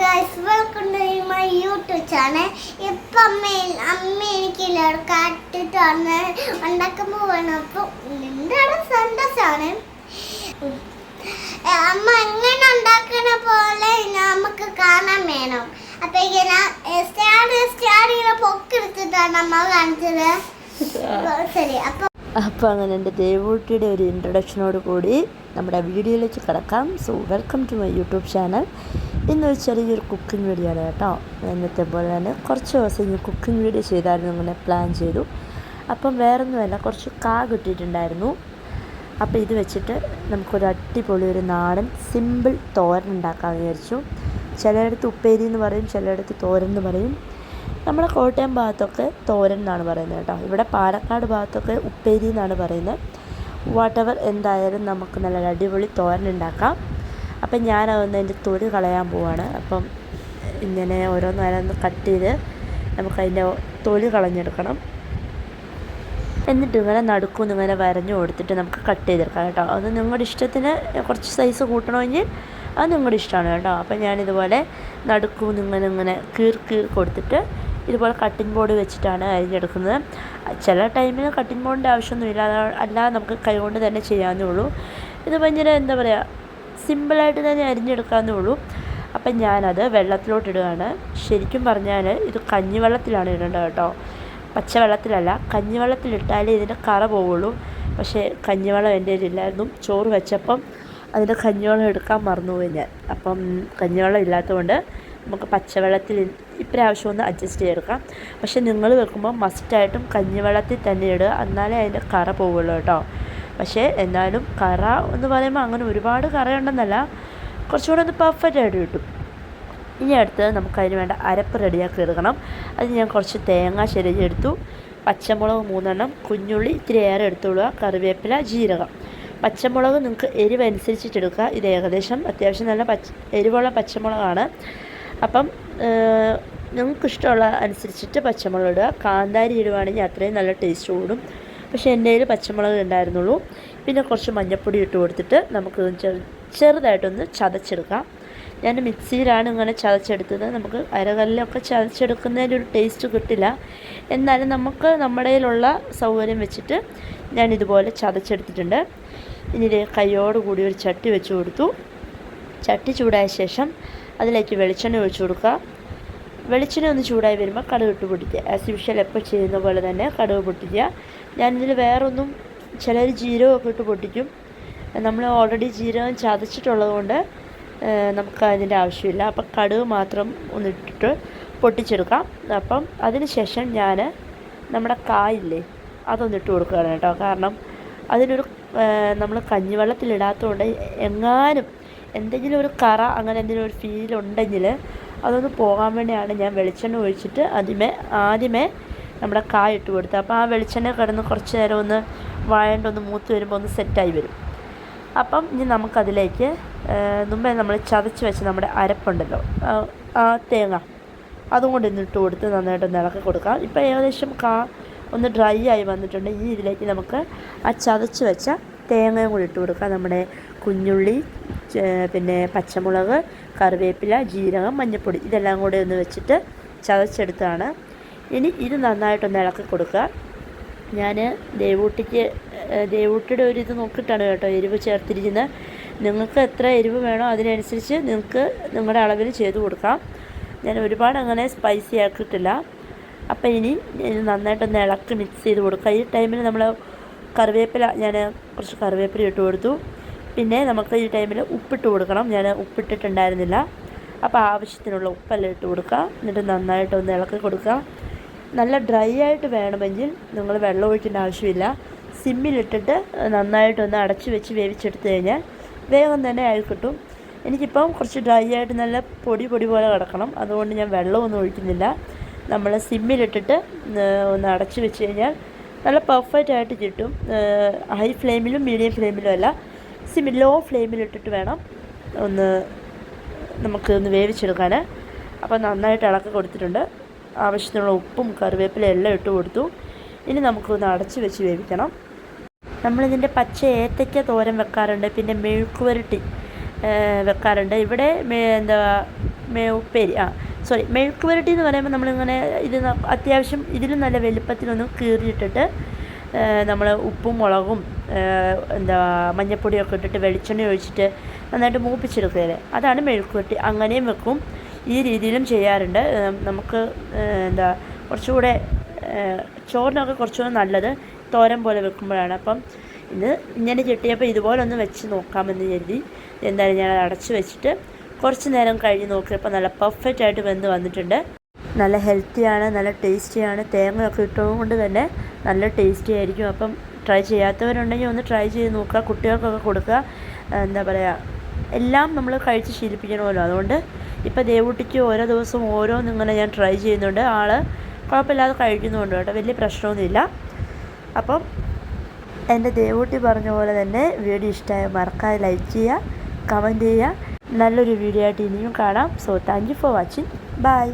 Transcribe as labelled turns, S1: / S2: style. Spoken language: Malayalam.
S1: Guys welcome to my YouTube channel ഇപ്പം അമ്മ അമ്മ എനിക്കില്ല കാട്ടിട്ട് വന്ന് ഉണ്ടാക്കുമ്പോൾ വേണം അപ്പോൾ എന്താണ് സന്തോഷമാണ് അമ്മ എങ്ങനെ ഉണ്ടാക്കുന്ന പോലെ നമുക്ക് കാണാൻ വേണം. അപ്പം ഇങ്ങനെ സ്റ്റാർ സ്റ്റാർ ഇങ്ങനെ പൊക്കെടുത്തിട്ടാണ് അമ്മ കാണിച്ചത്. ശരി. അപ്പൊ
S2: അപ്പോൾ അങ്ങനെ എന്റെ ദേവൂട്ടിയുടെ ഒരു ഇൻട്രൊഡക്ഷനോട് കൂടി നമ്മുടെ വീഡിയോയിലേക്ക് കിടക്കാം. So welcome to my YouTube channel ഇന്ന് ഇന്നൊരു ചെറിയൊരു കുക്കിംഗ് വീഡിയോ ആണ് കേട്ടോ. ഇന്നത്തെ പോലെ തന്നെ കുറച്ച് ദിവസം ഈ കുക്കിംഗ് വീഡിയോ ചെയ്തായിരുന്നു അങ്ങനെ പ്ലാൻ ചെയ്തു. അപ്പം വേറൊന്നുമല്ല കുറച്ച് കാ കിട്ടിയിട്ടുണ്ടായിരുന്നു. അപ്പോൾ ഇത് വെച്ചിട്ട് നമുക്കൊരു അടിപൊളി ഒരു നാടൻ സിമ്പിൾ തോരൻ ഉണ്ടാക്കാമെന്ന് വിചാരിച്ചു. ചിലയിടത്ത് ഉപ്പേരി എന്ന് പറയും ചിലയിടത്ത് തോരൻ എന്ന് പറയും. നമ്മുടെ കോട്ടയം ഭാഗത്തൊക്കെ തോരൻ എന്നാണ് പറയുന്നത് കേട്ടോ. ഇവിടെ പാലക്കാട് ഭാഗത്തൊക്കെ ഉപ്പേരി എന്നാണ് പറയുന്നത്. വാട്ടവർ എന്തായാലും നമുക്ക് നല്ല അടിപൊളി തോരൻ ഉണ്ടാക്കാം. അപ്പം ഞാൻ അതൊന്ന് അതിന്റെ തൊലി കളയാൻ പോവാണ്. അപ്പം ഇങ്ങനെ ഓരോന്നോരോന്ന് കട്ട് ചെയ്ത് നമുക്കതിന്റെ തൊലി കളഞ്ഞെടുക്കണം. എന്നിട്ട് ഇങ്ങനെ നടുക്കും ഇങ്ങനെ വരഞ്ഞു കൊടുത്തിട്ട് നമുക്ക് കട്ട് ചെയ്തെടുക്കാം കേട്ടോ. അത് നിങ്ങളുടെ ഇഷ്ടത്തിന് കുറച്ച് സൈസ് കൂട്ടണമെങ്കിൽ അത് നിങ്ങളുടെ ഇഷ്ടമാണ് കേട്ടോ. അപ്പം ഞാനിതുപോലെ നടുക്കും ഇങ്ങനെ ഇങ്ങനെ കീർ കീർ കൊടുത്തിട്ട് ഇതുപോലെ കട്ടിംഗ് ബോർഡ് വെച്ചിട്ടാണ് അരിഞ്ഞെടുക്കുന്നത്. ചില ടൈമിൽ കട്ടിംഗ് ബോർഡിന്റെ ആവശ്യമൊന്നുമില്ല അല്ല അല്ലാതെ നമുക്ക് കൈകൊണ്ട് തന്നെ ചെയ്യാവുന്നേ ഉള്ളൂ. ഇത് ഭയങ്കര എന്താ പറയുക സിമ്പിളായിട്ട് തന്നെ അരിഞ്ഞെടുക്കാവുന്നേ ഉള്ളൂ. അപ്പം ഞാനത് വെള്ളത്തിലോട്ടിടുകയാണ് ശരിക്കും പറഞ്ഞാൽ ഇത് കഞ്ഞിവെള്ളത്തിലാണ് ഇടേണ്ടത് കേട്ടോ. പച്ചവെള്ളത്തിലല്ല കഞ്ഞിവെള്ളത്തിലിട്ടാലേ ഇതിന്റെ കറ പോവുള്ളൂ. പക്ഷേ കഞ്ഞിവെള്ളം എന്റെ കയ്യിലില്ലായിരുന്നു. ചോറ് വെച്ചപ്പം അതിന്റെ കഞ്ഞിവെള്ളം എടുക്കാൻ മറന്നുപോയി ഞാൻ. അപ്പം കഞ്ഞിവെള്ളം ഇല്ലാത്തതുകൊണ്ട് നമുക്ക് പച്ചവെള്ളത്തിൽ ഇപ്രാവശ്യം ഒന്ന് അഡ്ജസ്റ്റ് ചെയ്തെടുക്കാം. പക്ഷെ നിങ്ങൾ വെക്കുമ്പോൾ മസ്റ്റായിട്ടും കഞ്ഞിവെള്ളത്തിൽ തന്നെ ഇടുക. എന്നാലേ അതിന്റെ കറ പോവുള്ളൂ കേട്ടോ. പക്ഷേ എന്നാലും കറ എന്ന് പറയുമ്പോൾ അങ്ങനെ ഒരുപാട് കറയുണ്ടെന്നല്ല കുറച്ചുകൂടെ ഒന്ന് പെർഫെക്റ്റ് ആയിട്ട് കിട്ടും. ഇനി അടുത്തത് നമുക്ക് അതിന് വേണ്ട അരപ്പ് റെഡിയാക്കി എടുക്കണം. അത് ഞാൻ കുറച്ച് തേങ്ങ ചെരിഞ്ഞെടുത്തു പച്ചമുളക് മൂന്നെണ്ണം കുഞ്ഞുള്ളി ഇത്തിരി ഏറെ എടുത്തുകൊള്ളുക കറിവേപ്പില ജീരകം. പച്ചമുളക് നിങ്ങൾക്ക് എരിവ് അനുസരിച്ചിട്ട് എടുക്കുക. ഇത് ഏകദേശം അത്യാവശ്യം നല്ല പച്ച എരിവുള്ള പച്ചമുളകാണ്. അപ്പം നിങ്ങൾക്ക് ഇഷ്ടമുള്ള അനുസരിച്ചിട്ട് പച്ചമുളക് ഇടുക. കാന്താരി ഇടുവാണെങ്കിൽ അത്രയും നല്ല ടേസ്റ്റ് കൂടും. പക്ഷേ എന്റെ കയ്യിൽ പച്ചമുളക് ഉണ്ടായിരുന്നുള്ളൂ. പിന്നെ കുറച്ച് മഞ്ഞൾപ്പൊടി ഇട്ട് കൊടുത്തിട്ട് നമുക്ക് ചെറു ചെറുതായിട്ടൊന്ന് ചതച്ചെടുക്കാം. ഞാൻ മിക്സിയിലാണ് ഇങ്ങനെ ചതച്ചെടുത്തത്. നമുക്ക് അരകല്ലൊക്കെ ചതച്ചെടുക്കുന്നതിന്റെ ഒരു ടേസ്റ്റ് കിട്ടില്ല. എന്നാലും നമുക്ക് നമ്മുടെ കയ്യിലുള്ള സൗകര്യം വെച്ചിട്ട് ഞാൻ ഇതുപോലെ ചതച്ചെടുത്തിട്ടുണ്ട്. ഇനി കൈയോടുകൂടി കൂടി ഒരു ചട്ടി വെച്ച് കൊടുത്തു. ചട്ടി ചൂടായ ശേഷം അതിലേക്ക് വെളിച്ചെണ്ണ ഒഴിച്ചു കൊടുക്കുക. വെളിച്ചെണ്ണ ഒന്ന് ചൂടായി വരുമ്പോൾ കടുക് ഇട്ട് പൊട്ടിക്കുക. ആസ് യൂഷ്വൽ എപ്പോൾ ചെയ്യുന്ന പോലെ തന്നെ കടുക് പൊട്ടിക്കുക. ഞാനിതിൽ വേറൊന്നും ചിലർ ജീരകമൊക്കെ ഇട്ട് പൊട്ടിക്കും. നമ്മൾ ഓൾറെഡി ജീരകം ചതച്ചിട്ടുള്ളത് കൊണ്ട് നമുക്ക് അതിന്റെ ആവശ്യമില്ല. അപ്പം കടുക് മാത്രം ഒന്ന് ഇട്ടിട്ട് പൊട്ടിച്ചെടുക്കാം. അപ്പം അതിന് ശേഷം ഞാൻ നമ്മുടെ കായില്ലേ അതൊന്ന് ഇട്ട് കൊടുക്കുകയാണ് കേട്ടോ. കാരണം അതിനൊരു നമ്മൾ കഞ്ഞിവെള്ളത്തിലിടാത്തതുകൊണ്ട് എങ്ങാനും എന്തെങ്കിലും ഒരു കറ അങ്ങനെ എന്തെങ്കിലും ഒരു ഫീൽ ഉണ്ടെങ്കിൽ അതൊന്ന് പോകാൻ വേണ്ടിയാണ് ഞാൻ വെളിച്ചെണ്ണ ഒഴിച്ചിട്ട് ആദ്യമേ ആദ്യമേ നമ്മുടെ കായ ഇട്ട് കൊടുത്തത്. അപ്പോൾ ആ വെളിച്ചെണ്ണ കിടന്ന് കുറച്ച് നേരം ഒന്ന് വായണ്ടൊന്ന് മൂത്ത് വരുമ്പോൾ ഒന്ന് സെറ്റായി വരും. അപ്പം ഇനി നമുക്കതിലേക്ക് മുമ്പേ നമ്മൾ ചതച്ച് വെച്ച് നമ്മുടെ അരപ്പുണ്ടല്ലോ ആ- തേങ്ങ അതും കൊണ്ട് ഇന്ന് ഇട്ട് കൊടുത്ത് നന്നായിട്ടൊന്ന് ഇളക്കി കൊടുക്കാം. ഇപ്പോൾ ഏകദേശം കാ ഒന്ന് ഡ്രൈ ആയി വന്നിട്ടുണ്ട്. ഈ ഇതിലേക്ക് നമുക്ക് ആ ചതച്ച് വെച്ച തേങ്ങയും കൂടി ഇട്ട് കൊടുക്കാം. നമ്മുടെ കുഞ്ഞുള്ളി പിന്നെ പച്ചമുളക് കറിവേപ്പില ജീരകം മഞ്ഞൾപ്പൊടി ഇതെല്ലാം കൂടെ ഒന്ന് വെച്ചിട്ട് ചതച്ചെടുത്താണ്. ഇനി ഇത് നന്നായിട്ടൊന്ന് ഇളക്കി കൊടുക്കുക. ഞാൻ ദേവൂട്ടിക്ക് ദേവൂട്ടിയുടെ ഒരു ഇത് നോക്കിയിട്ടാണ് കേട്ടോ എരിവ് ചേർത്തിരിക്കുന്നത്. നിങ്ങൾക്ക് എത്ര എരിവ് വേണോ അതിനനുസരിച്ച് നിങ്ങൾക്ക് നിങ്ങളുടെ അളവിൽ ചെയ്ത് കൊടുക്കാം. ഞാൻ ഒരുപാട് അങ്ങനെ സ്പൈസി ആക്കിയിട്ടില്ല. അപ്പം ഇനി നന്നായിട്ടൊന്ന് ഇളക്കി മിക്സ് ചെയ്ത് കൊടുക്കുക. ഈ ടൈമിൽ നമ്മൾ കറിവേപ്പില ഞാൻ കുറച്ച് കറിവേപ്പില ഇട്ട് കൊടുത്തു. പിന്നെ നമുക്ക് ഈ ടൈമിൽ ഉപ്പിട്ട് കൊടുക്കണം. ഞാൻ ഉപ്പിട്ടിട്ടുണ്ടായിരുന്നില്ല. അപ്പോൾ ആവശ്യത്തിനുള്ള ഉപ്പെല്ലാം ഇട്ട് കൊടുക്കുക. എന്നിട്ട് നന്നായിട്ട് ഒന്ന് ഇളക്കി കൊടുക്കുക. നല്ല ഡ്രൈ ആയിട്ട് വേണമെങ്കിൽ നിങ്ങൾ വെള്ളം ഒഴിക്കേണ്ട ആവശ്യമില്ല. സിമ്മിലിട്ടിട്ട് നന്നായിട്ടൊന്ന് അടച്ചു വെച്ച് വേവിച്ചെടുത്ത് കഴിഞ്ഞാൽ വേഗം തന്നെ അയാൾ കിട്ടും. എനിക്കിപ്പം കുറച്ച് ഡ്രൈ ആയിട്ട് നല്ല പൊടി പൊടി പോലെ കിടക്കണം. അതുകൊണ്ട് ഞാൻ വെള്ളമൊന്നും ഒഴിക്കുന്നില്ല. നമ്മൾ സിമ്മിലിട്ടിട്ട് ഒന്ന് അടച്ചു വെച്ച് കഴിഞ്ഞാൽ നല്ല പെർഫെക്റ്റ് ആയിട്ട് കിട്ടും. ഹൈ ഫ്ലെയിമിലും മീഡിയം ഫ്ലെയിമിലും അല്ല. സിമ്മി ലോ ഫ്ലെയിമിലിട്ടിട്ട് വേണം ഒന്ന് നമുക്ക് ഒന്ന് വേവിച്ചെടുക്കാൻ അപ്പോൾ നന്നായിട്ട് ഇളക്കി കൊടുത്തിട്ടുണ്ട്. ആവശ്യത്തിനുള്ള ഉപ്പും കറിവേപ്പിലയും എല്ലാം ഇട്ട് കൊടുത്തു. ഇനി നമുക്കൊന്ന് അടച്ച് വെച്ച് വേവിക്കണം. നമ്മളിതിന്റെ പച്ച ഏത്തയ്ക്ക തോരൻ വെക്കാറുണ്ട് പിന്നെ മെഴുക്കുവരട്ടി വെക്കാറുണ്ട്. ഇവിടെ എന്താ ഉപ്പേരി ആ സോറി മെഴുക്ക് പുരട്ടി എന്ന് പറയുമ്പോൾ നമ്മളിങ്ങനെ ഇത് അത്യാവശ്യം ഇതിലും നല്ല വലുപ്പത്തിലൊന്ന് കീറിയിട്ടിട്ട് നമ്മൾ ഉപ്പും മുളകും എന്താ മഞ്ഞപ്പൊടിയൊക്കെ ഇട്ടിട്ട് വെളിച്ചെണ്ണ ഒഴിച്ചിട്ട് നന്നായിട്ട് മൂപ്പിച്ചെടുക്കുകയല്ലേ? അതാണ് മെഴുക്കുപുട്ടി അങ്ങനെയും വെക്കും. ഈ രീതിയിലും ചെയ്യാറുണ്ട്. നമുക്ക് എന്താ കുറച്ചുകൂടെ ചോറിനൊക്കെ കുറച്ചുകൂടെ നല്ലത് തോരൻ പോലെ വെക്കുമ്പോഴാണ്. അപ്പം ഇത് ഇങ്ങനെ കിട്ടിയപ്പോൾ ഇതുപോലെ ഒന്ന് വെച്ച് നോക്കാമെന്ന് കരുതി. എന്തായാലും ഞാൻ അടച്ച് വെച്ചിട്ട് കുറച്ച് നേരം കഴിഞ്ഞ് നോക്കിയപ്പോൾ നല്ല പെർഫെക്റ്റ് ആയിട്ട് വെന്ത് വന്നിട്ടുണ്ട്. നല്ല ഹെൽത്തിയാണ് നല്ല ടേസ്റ്റിയാണ്. തേങ്ങയൊക്കെ ഇട്ടതുകൊണ്ട് തന്നെ നല്ല ടേസ്റ്റി ആയിരിക്കും. അപ്പം ട്രൈ ചെയ്യാത്തവരുണ്ടെങ്കിൽ ഒന്ന് ട്രൈ ചെയ്ത് നോക്കുക കുട്ടികൾക്കൊക്കെ കൊടുക്കുക. എന്താ പറയുക എല്ലാം നമ്മൾ കഴിച്ച് ശീലിപ്പിക്കണമല്ലോ. അതുകൊണ്ട് ഇപ്പോൾ ദേവൂട്ടിക്ക് ഓരോ ദിവസവും ഓരോന്നിങ്ങനെ ഞാൻ ട്രൈ ചെയ്യുന്നുണ്ട്. ആൾ കുഴപ്പമില്ലാതെ കഴിക്കുന്നുണ്ട് കേട്ടോ. വലിയ പ്രശ്നമൊന്നുമില്ല. അപ്പം എന്റെ ദേവൂട്ടി പറഞ്ഞ പോലെ തന്നെ വീഡിയോ ഇഷ്ടമായ മറക്കാതെ ലൈക്ക് ചെയ്യുക കമന്റ് ചെയ്യുക. നല്ലൊരു വീഡിയോ ആയിട്ട് ഇനിയും കാണാം. So thank you for watching. Bye.